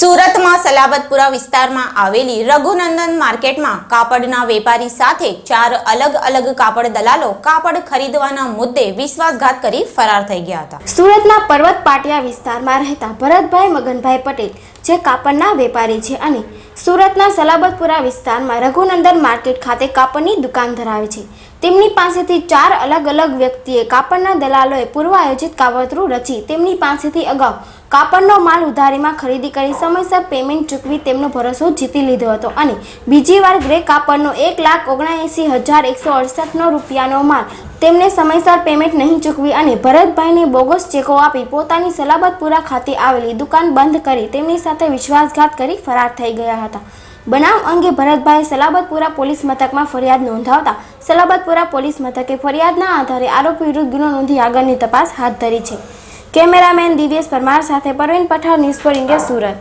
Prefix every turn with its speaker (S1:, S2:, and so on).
S1: સુરતમાં સલાબતપુરા વિસ્તારમાં આવેલી રઘુનંદન માર્કેટમાં કાપડના વેપારી સાથે ચાર અલગ અલગ કાપડ દલાલો કાપડ ખરીદવાના મુદ્દે વિશ્વાસઘાત કરી ફરાર થઈ ગયા હતા.
S2: સુરતના પર્વત પાટિયા વિસ્તારમાં રહેતા ભરતભાઈ મગનભાઈ પટેલ જે કાપડના વેપારી છે અને સુરતના સલાબતપુરા વિસ્તારમાં રઘુનંદન માર્કેટ ખાતે કાપડની દુકાન ધરાવે છે. તેમની પાસેથી ચાર અલગ અલગ વ્યક્તિએ કાપડના દલાલોએ પૂર્વ આયોજિત કાવતરું રચી તેમની પાસેથી અગાઉ કાપડનો માલ ઉધારીમાં ખરીદી કરી સમયસર પેમેન્ટ ચૂકવી તેમનો ભરોસો જીતી લીધો હતો અને બીજી વાર ગ્રે કાપડનો એક લાખ ઓગણએંસી હજાર એકસો અડસઠનો રૂપિયાનો માલ તેમને સમયસર પેમેન્ટ નહીં ચૂકવી અને ભરતભાઈને બોગસ ચેકો આપી પોતાની સલાબતપુરા ખાતે આવેલી દુકાન બંધ કરી તેમની સાથે વિશ્વાસઘાત કરી ફરાર થઈ ગયા હતા. બનાવ અંગે ભરતભાઈ સલાબતપુરા પોલીસ મથકમાં ફરિયાદ નોંધાવતા સલાબતપુરા પોલીસ મથકે ફરિયાદના આધારે આરોપી વિરુદ્ધ ગુનો નોંધી આગળની તપાસ હાથ ધરી છે. કેમેરામેન દિવ્યેશ પરમાર સાથે Parveen Pathan news for India Surat.